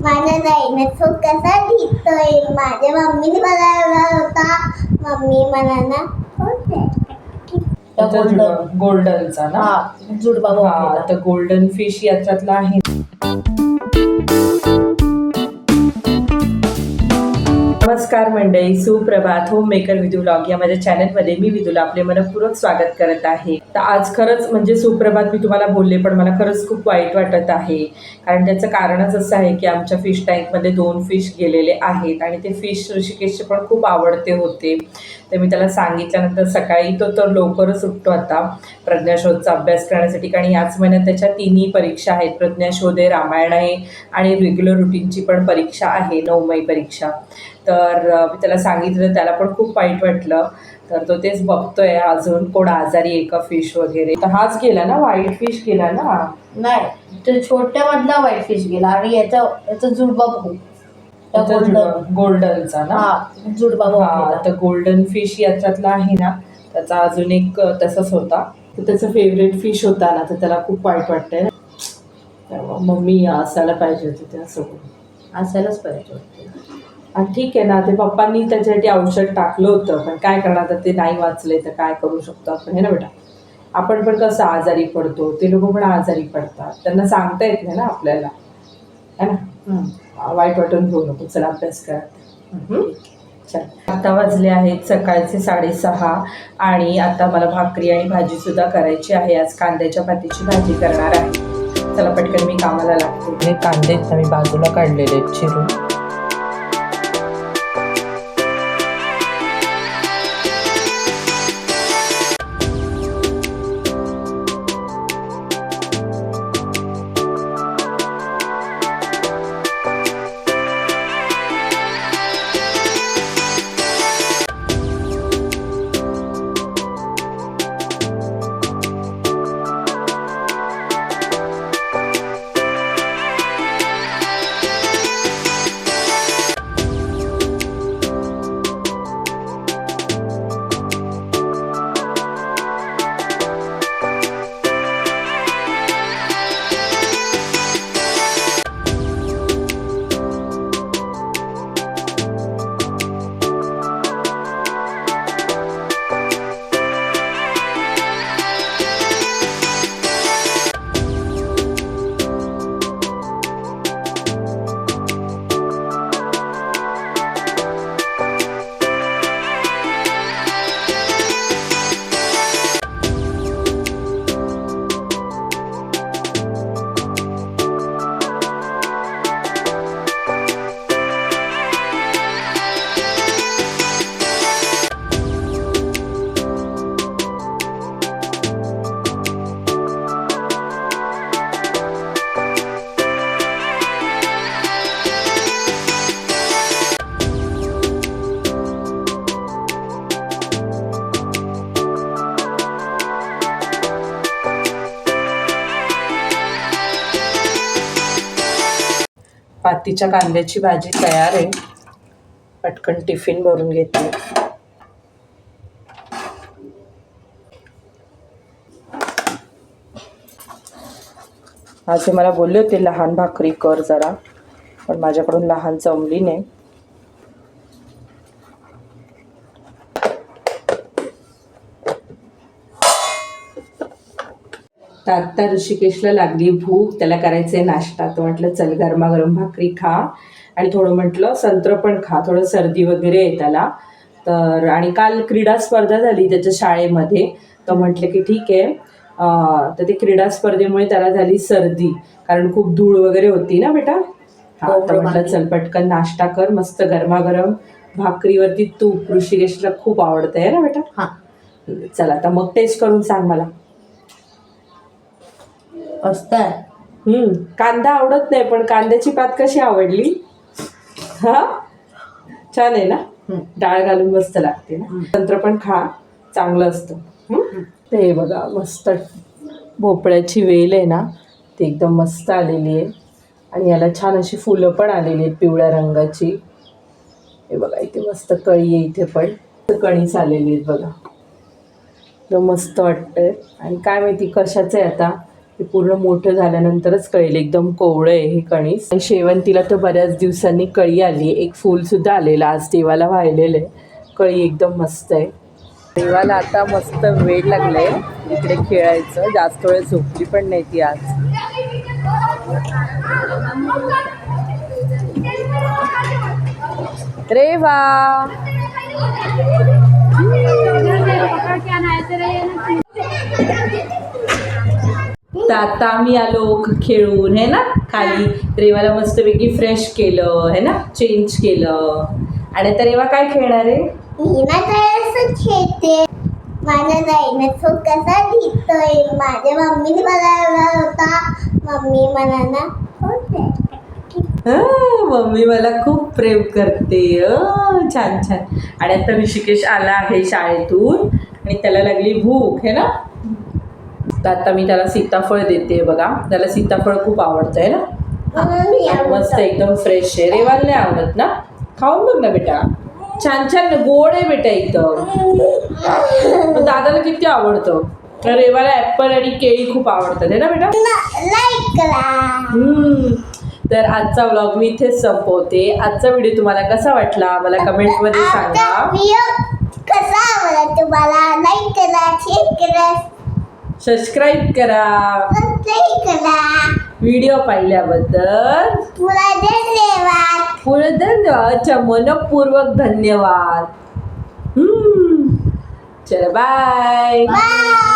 माझ्या डायनासोर कसा दिसतोय माझ्या मम्मीने बनवला होता. मम्मी मला ना त्या गोल्डन गोल्डनचा ना? हा जुडबा हा. तर गोल्डन फिश याच्यातला आहे. नमस्कार मंडळी सुप्रभात. होम मेकर विदू लॉग या माझ्या चॅनलमध्ये मी विदूला आपले मनपूर्वक स्वागत करत आहे. तर आज खरंच म्हणजे सुप्रभात मी तुम्हाला बोलले पण मला खरंच खूप वाईट वाटत आहे. कारण त्याचं कारणच असं आहे की आमच्या फिश टँकमध्ये दोन फिश गेलेले आहेत आणि ते फिश ऋषिकेशचे पण खूप आवडते होते. तर मी त्याला सांगितल्यानंतर सकाळी तो तर लवकरच उठतो आता. प्रज्ञाशोधचा अभ्यास करण्यासाठी. कारण याच महिन्यात त्याच्या तिन्ही परीक्षा आहेत. प्रज्ञाशोध आहे रामायण आहे आणि रेग्युलर रुटीनची पण परीक्षा आहे नवमई परीक्षा. तर मी त्याला सांगितलं त्याला पण खूप वाईट वाटलं. तर तो तेच बघतोय अजून कोण आजारी आहे का फिश वगैरे. तर हाच गेला ना व्हाईट फिश गेला ना? नाही ते छोट्या मधला व्हाईट फिश गेला आणि याचा याचा जुडबा बघू. गोल्डनचा ना? हा जुडबा हा. तर गोल्डन फिश याच्यातला आहे ना त्याचा अजून एक तसाच होता. तर त्याचा फेवरेट फिश होता ना तर त्याला खूप वाईट वाटतंय. ना तेव्हा मम्मी असायला पाहिजे होती त्यासोबत. असायलाच पाहिजे होते. ठीक आहे ना. ते पप्पांनी त्याच्यासाठी औषध टाकलं होतं. पण काय करणार? तर ते नाही वाचले तर काय करू शकतो आपण? हे ना बेटा? आपण पण कसं आजारी पडतो. ते लोक पण आजारी पडतात. त्यांना सांगता येत नाही ना आपल्याला. है ना. वाईट वाटून घेऊ नको. चला अभ्यास करा? चल. आता वाजले आहेत सकाळचे साडेसहा आणि आता मला भाकरी आणि भाजी सुद्धा करायची आहे. आज कांद्याच्या पातीची भाजी करणार आहे. चला पटकन मी कामाला लागते. हे कांदे मी बाजूला काढलेले आहेत चिरून. पातीच्या कांद्याची भाजी तयार आहे. पटकन टिफिन भरून घेते. आज मला बोलले होते लहान भाकरी कर जरा. पण माझ्याकडून लहान जमली नाही तर आत्ता ऋषिकेशला लागली भूक त्याला करायचंय नाश्ता. तर म्हटलं चल गरमागरम भाकरी खा. आणि थोडं म्हटलं संत्र पण खा थोडं सर्दी वगैरे आहे त्याला. तर आणि काल क्रीडा स्पर्धा झाली त्याच्या शाळेमध्ये. तर म्हटलं की ठीक आहे. तर ते क्रीडा स्पर्धेमुळे त्याला झाली सर्दी. कारण खूप धूळ वगैरे होती ना बेटा? हा हो, तर म्हटलं. चल पटकन नाश्ता कर मस्त गरमागरम भाकरीवरती तूप. ऋषिकेशला खूप आवडतंय ना बेटा? हा. चला आता मग टेस्ट करून सांग मला. असताय हम्म. कांदा आवडत नाही पण कांद्याची पात कशी आवडली? हा? छान आहे ना. डाळ घालून मस्त लागते ना? संत्र पण खा चांगलं असतं? ते हे बघा मस्त भोपळ्याची वेल आहे ना? ती एकदम मस्त आलेली आहे. आणि याला छान अशी फुलं पण आलेली आहेत पिवळ्या रंगाची. हे बघा इथे मस्त कळी आहे इथे पण. कणीच आलेली आहेत बघा. एकदम मस्त वाटतंय. आणि काय माहिती कशाचं आहे आता? हे पूर्ण मोठं झाल्यानंतरच कळेल. एकदम कोवळं आहे हे कणीस. आणि शेवंतीला तर बऱ्याच दिवसांनी कळी आली. एक फूलसुद्धा आलेलं आज देवाला वाहिलेलं आहे. कळी एकदम मस्त आहे. देवाला आता मस्त वेळ लागलाय. इकडे खेळायचं. जास्त वेळ झोपली पण नाही ती आज. रे वा! तर आता आम्ही आलो खेळून है ना? खाली. रेवाला मस्तपैकी फ्रेश केलं है ना? चेंज केलं. आणि आता रेवा काय खेळणार आहे? मी ना असं खेळते. माझ्या जाईने तो कसा माझ्या मम्मीने होता. मम्मी मला ना हा, मम्मी मला खूप प्रेम करते. अं, छान छान. आणि आता ऋषिकेश आला आहे शाळेतून. आणि त्याला लागली भूक है ना? तर आता मी त्याला सीताफळ देते बघा. त्याला सीताफळ खूप आवडतं आहे ना? मस्त. एकदम फ्रेश आहे. रेवाला नाही आवडत ना? खाऊन बघ ना बेटा. छान छान गोड आहे बेटा एकदम. दादाला किती आवडतं? रेवाला ऍपल आणि केळी खूप आवडतात आहे ना बेटा? लाईक करा. हम्म. तर आजचा व्लॉग मी इथेच संपवते. आजचा व्हिडिओ तुम्हाला कसा वाटला? मला कमेंटमध्ये सांगा. कसा आवडला तुम्हाला? लाईक करा शेअर करा. सबस्क्राईब करा. व्हिडिओ पाहिल्याबद्दल पुढे धन्यवाद मनपूर्वक धन्यवाद. हम्म. चला बाय बाय